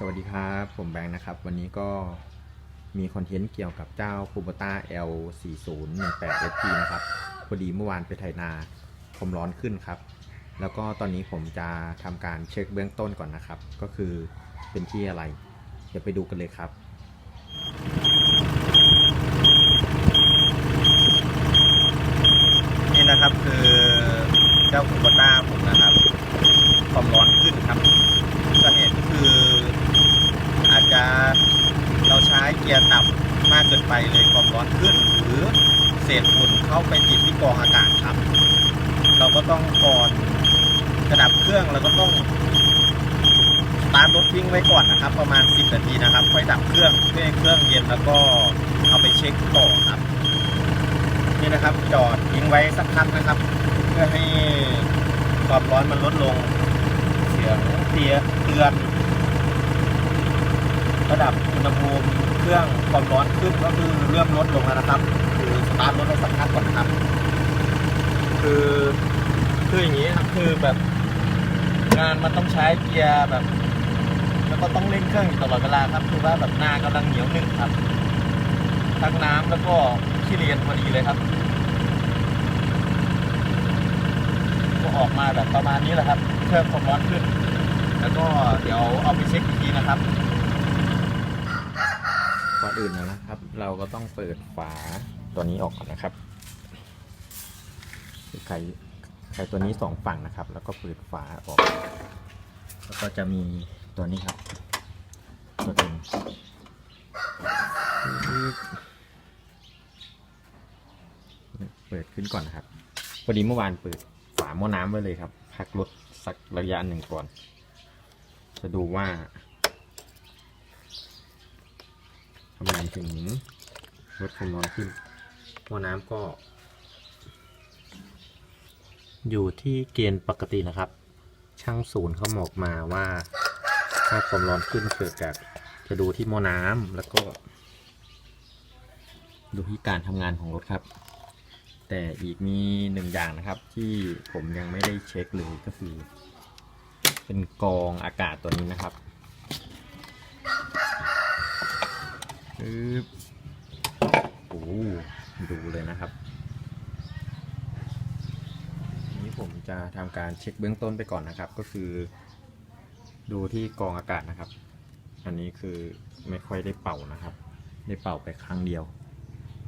สวัสดีครับ ผมแบงค์นะครับ วันนี้ก็มีคอนเทนต์เกี่ยวกับเจ้า Kubota L4018SP นะครับ พอดีเมื่อวานไปไถนาความร้อนขึ้นครับ แล้วก็ตอนนี้ผมจะทำการเช็คเบื้องต้นก่อนนะครับ ก็คือเป็นที่อะไร เดี๋ยวไปดูกันเลยครับนี่นะครับคือเจ้า Kubota ผมนะครับ ความร้อนขึ้นครับสาเหตุก็คือ อาจจะเราใช้เกียร์ต่ำมากเกินไปเลยความร้อนขึ้น หรือเศษฝุ่นเข้าไปติดที่กรองอากาศครับ เราก็ต้องก่อนกระดับเครื่องเราก็ต้องตาร์ทรถทิ้งไว้ก่อนนะครับ ประมาณ 10 นาทีนะครับ ค่อยดับเครื่องเพื่อให้เครื่องเย็นแล้วก็เอาไปเช็คต่อครับ นี่นะครับจอดทิ้งไว้สักพักนะครับ เพื่อให้ความร้อนมันลดลง เสียงเตียเตือน ระดับอุณหภูมิเครื่องความร้อนขึ้นก็คือเริ่มลดลงแล้วนะครับ คือสตาร์ทรถได้สักพักก่อนครับ คือคืออย่างนี้ครับคือแบบงานมันต้องใช้เกียร์แบบ แล้วก็ต้องเร่งเครื่องอยู่ตลอดเวลาครับ คือว่าแบบหน้ากำลังเหนียวนึ่งครับทั้งน้ำแล้วก็ขี้เลียนพอดีเลยครับ ก็ออกมาแบบประมาณนี้แหละครับ เครื่องความร้อนขึ้น แล้วก็เดี๋ยวเอาไปเช็คอีกทีนะครับ อื่นนะครับ เราก็ต้องเปิดฝาตัวนี้ออกก่อนนะครับไขไขตัวนี้สองฝั่งนะครับ แล้วก็เปิดฝาออก แล้วก็จะมีตัวนี้ครับตัวเองเปิดขึ้นก่อนนะครับพอดีเมื่อวานเปิดฝาหม้อน้ำไว้เลยครับ พักรถสักระยะหนึ่งก่อน จะดูว่า ทำไมถึงลดความร้อนขึ้นหม้อน้ำก็ อยู่ที่เกณฑ์ปกตินะครับ ช่างศูนย์เขาบอกมาว่า ถ้าความร้อนขึ้นเกิดจากจะดูที่หม้อน้ำแล้วก็ ดูที่การทำงานของรถครับ แต่อีกมีหนึ่งอย่างนะครับ ที่ผมยังไม่ได้เช็คเลยก็คือ เป็นกองอากาศตัวนี้นะครับ ปึ๊บโอ้ดูเลยนะครับ นี้ผมจะทำการเช็คเบื้องต้นไปก่อนนะครับ ก็คือ ดูที่กองอากาศนะครับ อันนี้คือไม่ค่อยได้เป่านะครับ ได้เป่าไปครั้งเดียว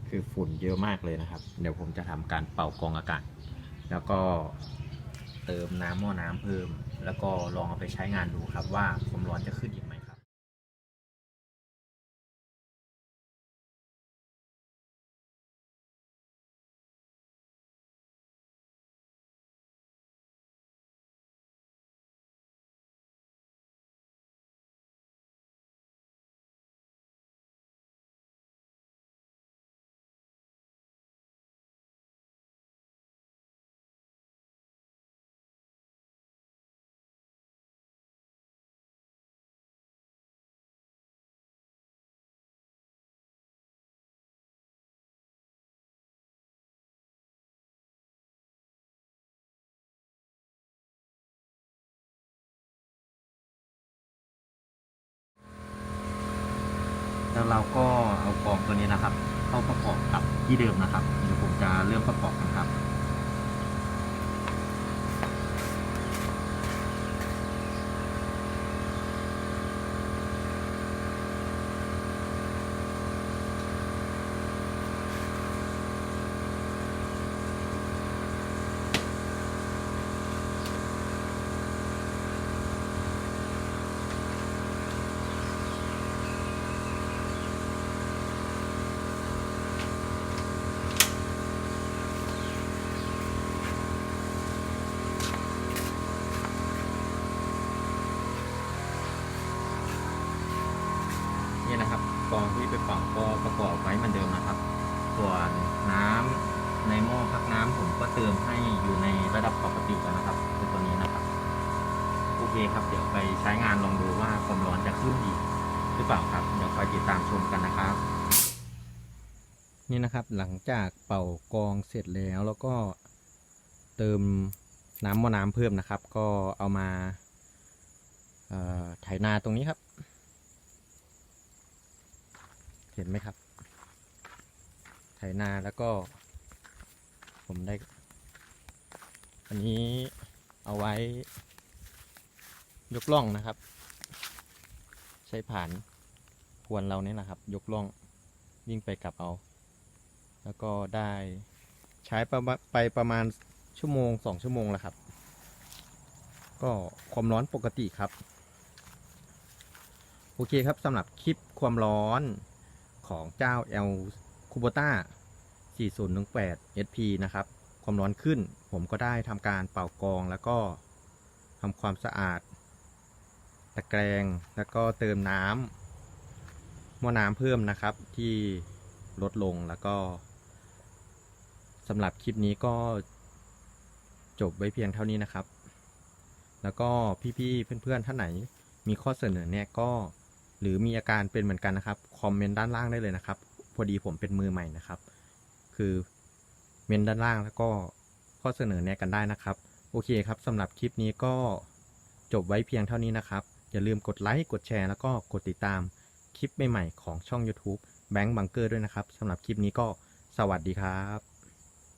คือฝุ่นเยอะมากเลยนะครับ เดี๋ยวผมจะทำการเป่ากองอากาศ แล้วก็เติมน้ำหม้อน้ำเพิ่ม แล้วก็ลองเอาไปใช้งานดูครับว่าความร้อนจะขึ้น แล้วเราก็เอากองตัวนี้นะครับ เข้าประกอบกับที่เดิมนะครับเดี๋ยวผมจะเริ่มประกอบนะครับ นี่นะครับกรองที่ไปเป่าก็ประกอบไว้เหมือนเดิมนะครับ ส่วนน้ำ ในหม้อพักน้ำผมก็เติมให้อยู่ในระดับปกติแล้วนะครับคือตัวนี้นะครับ โอเคครับ เดี๋ยวไปใช้งานลองดูว่าความร้อนจะขึ้นอีกหรือเปล่าครับ เดี๋ยวคอยติดตามชมกันนะครับ นี่นะครับหลังจากเป่ากองเสร็จแล้วแล้วก็เติมน้ำหม้อน้ำเพิ่มนะครับ ก็เอามาเอ่อไถนาตรงนี้ครับ เห็นไหมครับ ไถนาแล้วก็ ผมได้ อันนี้เอาไว้ ยกล่องนะครับ ใช้ผ่านพวนเราเนี่ยนะครับ ยกล่องวิ่งไปกลับเอา แล้วก็ได้ใช้ประไปประมาณชั่วโมงสองชั่วโมงแล้วครับ ก็ความร้อนปกติครับ โอเคครับสำหรับคลิปความร้อนของเจ้า L Kubota 4018 SP นะครับ ความร้อนขึ้น ผมก็ได้ทำการเป่ากองแล้วก็ทำความสะอาด ตะแกรงแล้วก็เติมน้ำหม้อน้ำเพิ่มนะครับที่ลดลงแล้วก็สำหรับคลิปนี้ก็จบไว้เพียงเท่านี้นะครับ แล้วก็พี่ๆเพื่อนๆท่านไหนมีข้อเสนอแนะก็ หรือมีอาการเป็นเหมือนกันนะครับ คอมเมนต์ด้านล่างได้เลยนะครับ พอดีผมเป็นมือใหม่นะครับ คือเมนด้านล่างแล้วก็ข้อเสนอแนะกันได้นะครับ โอเคครับสำหรับคลิปนี้ก็จบไว้เพียงเท่านี้นะครับ อย่าลืมกดไลค์กดแชร์แล้วก็กดติดตามคลิปใหม่ๆของช่อง YouTube แบงค์บังเกอร์ด้วยนะครับสำหรับคลิปนี้ก็สวัสดีครับ